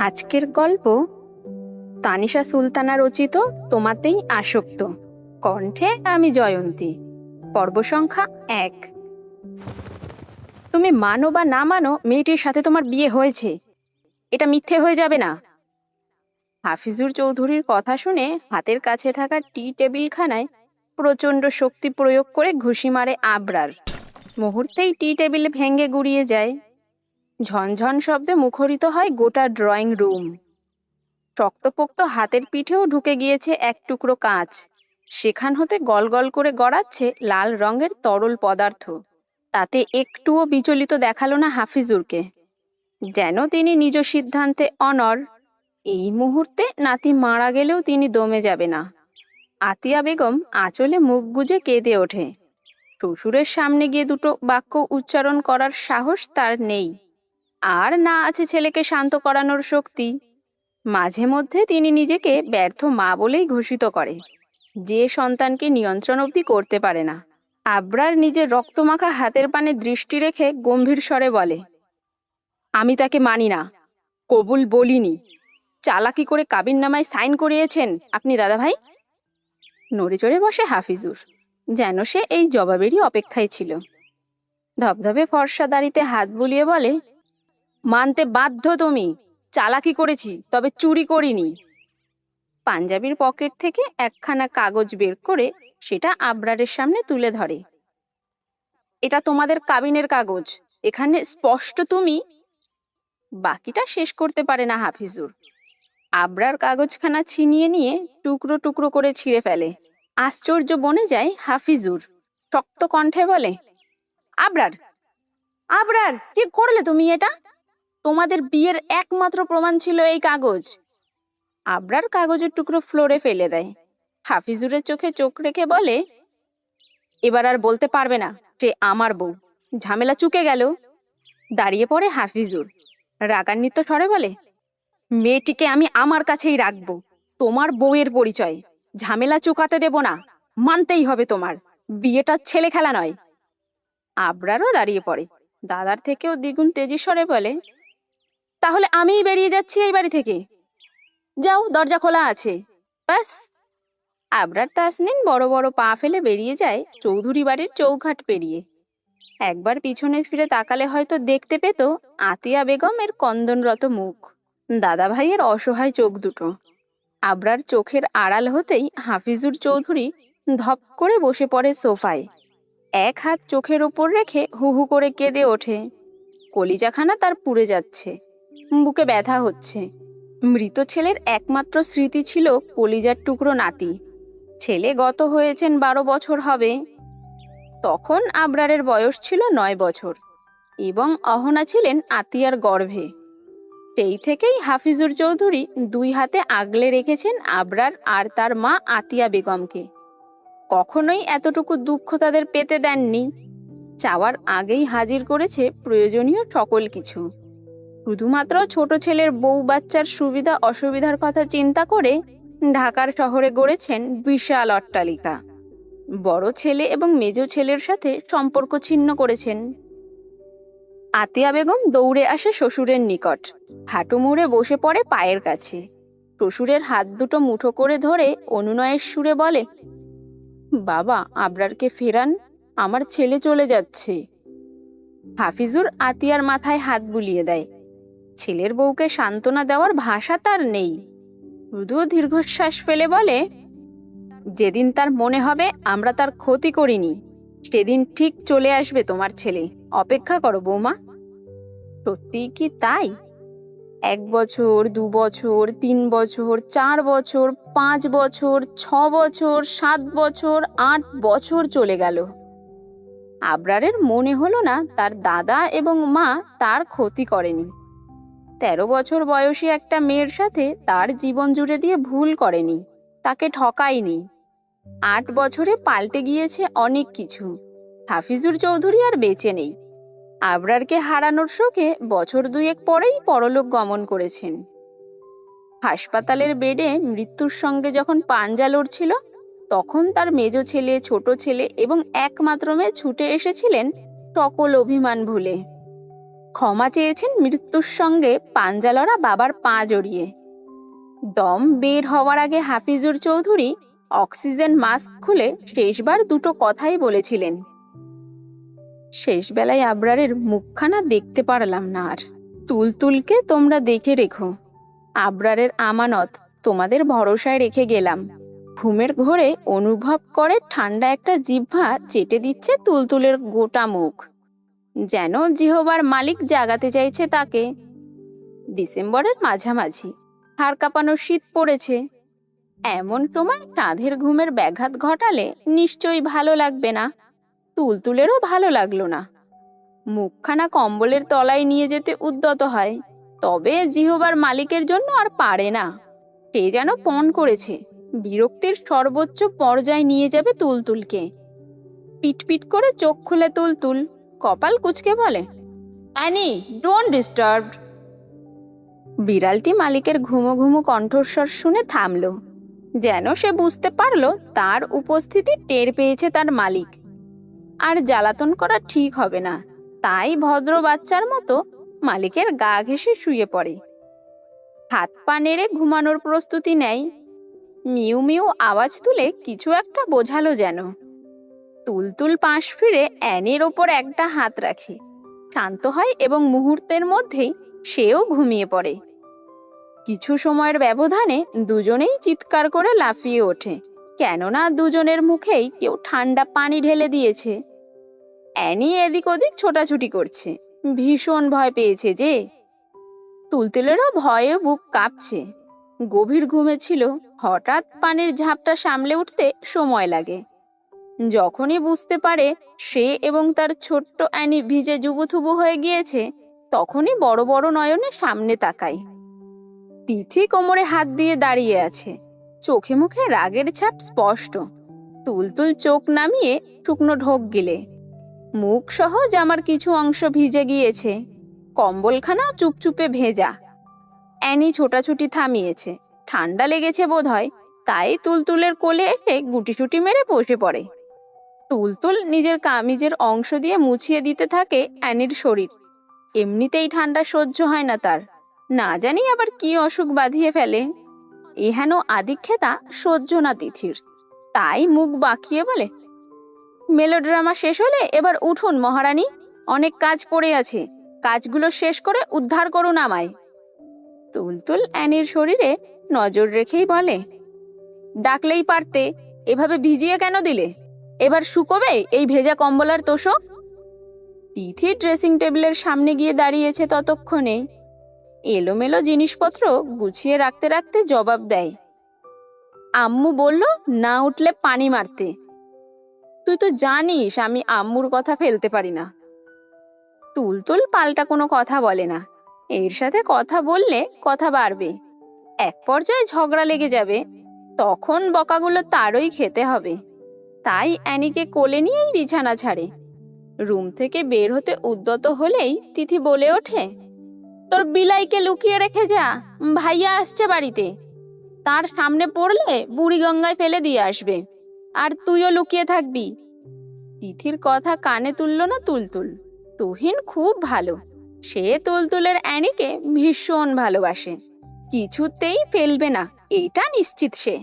আজকের গল্প, তানিশা সুলতানা রচিত, তোমাতেই আসক্ত। কণ্ঠে আমি জয়ন্তী। পর্ব সংখ্যা এক। তুমি মানো বা না মানো, মেয়েটির সাথে তোমার বিয়ে হয়েছে। এটা মিথ্যে হয়ে যাবে না। হাফিজুর চৌধুরীর কথা শুনে হাতের কাছে থাকা টি টেবিলখানায় প্রচণ্ড শক্তি প্রয়োগ করে ঘুষি মারে আবরার। মুহূর্তেই টি টেবিল ভেঙে গুড়িয়ে যায়। ঝনঝন শব্দে মুখরিত হয় গোটা ড্রয়িং রুম। শক্তপোক্ত হাতের পিঠেও ঢুকে গিয়েছে এক টুকরো কাঁচ। সেখান হতে গলগল করে গড়াচ্ছে লাল রঙের তরল পদার্থ। তাতে একটুও বিচলিত দেখাল না হাফিজুরকে। যেন তিনি নিজ সিদ্ধান্তে অনর। এই মুহূর্তে নাতি মারা গেলেও তিনি দমে যাবে না। আতিয়া বেগম আঁচলে মুখ গুজে কেঁদে ওঠে। শ্বশুরের সামনে গিয়ে দুটো বাক্য উচ্চারণ করার সাহস তার নেই। আর না আছে ছেলেকে শান্ত করানোর শক্তি। মাঝে মধ্যে তিনি নিজেকে ব্যর্থ মা বলেই ঘোষিত করে। যে সন্তানকে নিয়ন্ত্রণ অবধি করতে পারে না। আবরার নিজের রক্তমাখা হাতের পানে দৃষ্টি রেখে গম্ভীর স্বরে বলে, আমি তাকে মানি না। কবুল বলিনি। চালাকি করে কাবিন নামায় সাইন করিয়েছেন আপনি দাদাভাই? নড়ে চড়ে বসে হাফিজুর, যেন সে এই জবাবেরই অপেক্ষায় ছিল। ধবধবে ফর্সা দাড়িতে হাত বুলিয়ে বলে মানতে বাধ্য তুমি। চালাকি করেছি, তবে চুরি করিনি। পাঞ্জাবির পকেট থেকে একখানা কাগজ বের করে সেটা আবরারের সামনে তুলে ধরে। এটা তোমাদের কাবিনের কাগজ, এখানে স্পষ্ট তুমি। বাকিটা শেষ করতে পারে না হাফিজুর। আবরার কাগজখানা ছিনিয়ে নিয়ে টুকরো টুকরো করে ছিঁড়ে ফেলে। আশ্চর্য বনে যায় হাফিজুর। শক্ত কণ্ঠে বলে, আবরার আবরার, কি করলে তুমি এটা? তোমাদের বিয়ের একমাত্র প্রমাণ ছিল এই কাগজ। আবরার কাগজের টুকরো ফ্লোরে ফেলে দেয়। হাফিজুরের চোখে চোখ রেখে বলে, এবার আর বলতে পারবে না সে আমার বউ। ঝামেলা চুকে গেল। দাঁড়িয়ে পড়ে হাফিজুর। রাগান্বিত স্বরে বলে, মেয়েটিকে আমি আমার কাছেই রাখব। তোমার বউয়ের পরিচয়। ঝামেলা চুকাতে দেব না। মানতেই হবে তোমার। বিয়েটা ছেলে খেলা নয়। আবরারও দাঁড়িয়ে পড়ে। দাদার থেকেও দ্বিগুণ তেজি স্বরে বলে তাহলে আমিই বেরিয়ে যাচ্ছি এই বাড়ি থেকে। যাও, দরজা খোলা আছে। ব্যাস। আবরার তাসনিন বড় বড় পা ফেলে বেরিয়ে যায় চৌধুরী বাড়ির চৌঘাট পেরিয়ে। একবার পিছনে ফিরে তাকালে হয়তো দেখতে পেত আতিয়া বেগমের কন্দনরত মুখ। দাদা ভাইয়ের অসহায় চোখ দুটো। আবরার চোখের আড়াল হতেই হাফিজুর চৌধুরী ধপ করে বসে পড়ে সোফায়। এক হাত চোখের ওপর রেখে হু হু করে কেঁদে ওঠে। কলিজাখানা তার পুড়ে যাচ্ছে। বুকে ব্যথা হচ্ছে। মৃত ছেলের একমাত্র স্মৃতি ছিল কলিজার টুকরো নাতি। ছেলে গত হয়েছেন বারো বছর হবে। তখন আবরারের বয়স ছিল নয় বছর এবং অহনা ছিলেন আতিয়ার গর্ভে। সেই থেকেই হাফিজুর চৌধুরী দুই হাতে আগলে রেখেছেন আবরার আর তার মা আতিয়া বেগমকে। কখনোই এতটুকু দুঃখ তাদের পেতে দেননি। চাওয়ার আগেই হাজির করেছে প্রয়োজনীয় সকল কিছু। শুধুমাত্র ছোট ছেলের বউ বাচ্চার সুবিধা অসুবিধার কথা চিন্তা করে ঢাকার শহরে গড়েছেন বিশাল অট্টালিকা। বড় ছেলে এবং মেজ ছেলের সাথে সম্পর্ক ছিন্ন করেছেন। আতিয়া বেগম দৌড়ে আসে শ্বশুরের নিকট। হাঁটু মুড়ে বসে পড়ে পায়ের কাছে। শ্বশুরের হাত দুটো মুঠো করে ধরে অনুনয়ের সুরে বলে, বাবা, আবরারকে ফেরান, আমার ছেলে চলে যাচ্ছে। হাফিজুর আতিয়ার মাথায় হাত বুলিয়ে দেয়। ছেলের বউকে সান্ত্বনা দেওয়ার ভাষা তার নেই। মৃদু দীর্ঘশ্বাস ফেলে বলে, যেদিন তার মনে হবে, আমরা তার ক্ষতি করিনি। সেদিন ঠিক চলে আসবে তোমার ছেলে। অপেক্ষা করো বৌমা। সত্যিই কি তাই? এক বছর, দু বছর, তিন বছর, চার বছর, পাঁচ বছর, ছ বছর, সাত বছর, আট বছর চলে গেল। আবরারের মনে হলো না তার দাদা এবং মা তার ক্ষতি করেনি। তেরো বছর বয়সী একটা মেয়ের সাথে তার জীবন জুড়ে দিয়ে ভুল করেনি, তাকে ঠকায়নি। আট বছরে পাল্টে গিয়েছে অনেক কিছু। হাফিজুর চৌধুরী আর বেঁচে নেই। আবরারকে হারানোর শোকে বছর দুয়েক পরেই পরলোক গমন করেছেন। হাসপাতালের বেডে মৃত্যুর সঙ্গে যখন পাঞ্জা লড়ছিল, তখন তার মেজ ছেলে, ছোট ছেলে এবং একমাত্র মেয়ে ছুটে এসেছিলেন সকল অভিমান ভুলে। ক্ষমা চেয়েছেন মৃত্যুর সঙ্গে পাঞ্জালরা বাবার পা জড়িয়ে। দম বের হওয়ার আগে হাফিজুর চৌধুরী অক্সিজেন মাস্ক খুলে শেষবার দুটো কথাই বলেছিলেন। শেষবেলায় আবরারের মুখখানা দেখতে পারলাম না আর। তুলতুলকে তোমরা দেখে রেখো। আবরারের আমানত তোমাদের ভরসায় রেখে গেলাম। ঘুমের ঘোরে অনুভব করে ঠান্ডা একটা জিহ্বা চেটে দিচ্ছে তুলতুলের গোটা মুখ। যেন জিহবার মালিক জাগাতে চাইছে তাকে। ডিসেম্বরের মাঝামাঝি, হাড় কাঁপানো শীত পড়েছে। এমন সময় কাঁধের ঘুমের ব্যাঘাত ঘটালে নিশ্চয়ই ভালো লাগবে না, তুলতুলেরও ভালো লাগল না। মুখখানা কম্বলের তলায় নিয়ে যেতে উদ্যত হয়, তবে জিহবার মালিকের জন্য আর পারে না। সে যেন পণ করেছে, বিরক্তির সর্বোচ্চ পর্যায়ে নিয়ে যাবে তুলতুলকে। পিটপিট করে চোখ খুলে তুলতুল কপাল কুচকে বলে, অ্যানি, ডোন্ট ডিস্টার্বড বিড়ালটি মালিকের ঘুমো ঘুমো কণ্ঠস্বর শুনে থামল। যেন সে বুঝতে পারল, তার উপস্থিতি টের পেয়েছে তার মালিক। আর জ্বালাতন করা ঠিক হবে না। তাই ভদ্র বাচ্চার মতো মালিকের গা ঘেঁষে শুয়ে পড়ে। হাত পা নেড়ে ঘুমানোর প্রস্তুতি নেয়। মিউ মিউ আওয়াজ তুলে কিছু একটা বোঝালো যেন। তুলতুল পাশ ফিরে অ্যানির ওপর একটা হাত রাখে। শান্ত হয় এবং মুহূর্তের মধ্যেই সেও ঘুমিয়ে পড়ে। কিছু সময়ের ব্যবধানে দুজনেই চিৎকার করে লাফিয়ে ওঠে। কেননা দুজনের মুখেই কেউ ঠান্ডা পানি ঢেলে দিয়েছে। অ্যানি এদিক ওদিক ছোটাছুটি করছে। ভীষণ ভয় পেয়েছে যে তুলতুলেরও ভয়ে বুক কাঁপছে। গভীর ঘুমে ছিল। হঠাৎ পানির ঝাপটা সামলে উঠতে সময় লাগে। যখনই বুঝতে পারে সে এবং তার ছোট্ট অ্যানি ভিজে জুবুথুবু হয়ে গিয়েছে, তখনই বড় বড় নয়নে সামনে তাকায়। তিথি কোমরে হাত দিয়ে দাঁড়িয়ে আছে। চোখে মুখে রাগের ছাপ স্পষ্ট। তুলতুল চোখ নামিয়ে শুকনো ঢোক গিলে। মুখ সহ জামার কিছু অংশ ভিজে গিয়েছে। কম্বলখানা চুপচুপে ভেজা। অ্যানি ছোটাছুটি থামিয়েছে। ঠান্ডা লেগেছে বোধহয়, তাই তুলতুলের কোলে এসে গুটিসুটি মেরে বসে পড়ে। তুলতুল নিজের কামিজের অংশ দিয়ে মুছিয়ে দিতে থাকে অ্যানির শরীর। এমনিতেই ঠান্ডা সহ্য হয় না তার। না জানি আবার কি অসুখ বাঁধিয়ে ফেলে। এহেন আদিক্ষেতা সহ্য না তিথির। তাই মুখ বাঁকিয়ে বলে, মেলোড্রামা শেষ হলে এবার উঠুন মহারানী, অনেক কাজ পড়ে আছে। কাজগুলো শেষ করে উদ্ধার করুন আমায়। তুলতুল অ্যানির শরীরে নজর রেখেই বলে, ডাকলেই পারতে, এভাবে ভিজিয়ে কেন দিলে? এবার শুকোবে এই ভেজা কম্বলার তোষক? তিথি ড্রেসিং টেবিলের সামনে গিয়ে দাঁড়িয়েছে ততক্ষণে। এলোমেলো জিনিসপত্র গুছিয়ে রাখতে রাখতে জবাব দেয়। আম্মু বলল, না উঠলে পানি মারতে। তুই তো জানিস, আমি আম্মুর কথা ফেলতে পারি না। তুলতুল পাল্টা কোনো কথা বলে না। এর সাথে কথা বললে কথা বাড়বে। এক পর্যায়ে ঝগড়া লেগে যাবে। তখন বকাগুলো তারই খেতে হবে। তাই অ্যানিকে কোলে নিয়েই বিছানা ছাড়ে। রুম থেকে বের হতে উদ্যত হলেই তিথি বলে ওঠে, তোর বিলাইকে লুকিয়ে রেখে যা, ভাইয়া আসছে বাড়িতে। তার সামনে পড়লে বুড়ি গঙ্গায় ফেলে দিয়ে আসবে, আর তুইও লুকিয়ে থাকবি। তিথির কথা কানে তুলল না তুলতুল। তুহিন খুব ভালো। সে তুলতুলের অ্যানিকে ভীষণ ভালোবাসে। কিছুতেই ফেলবে না, এটা নিশ্চিত সে।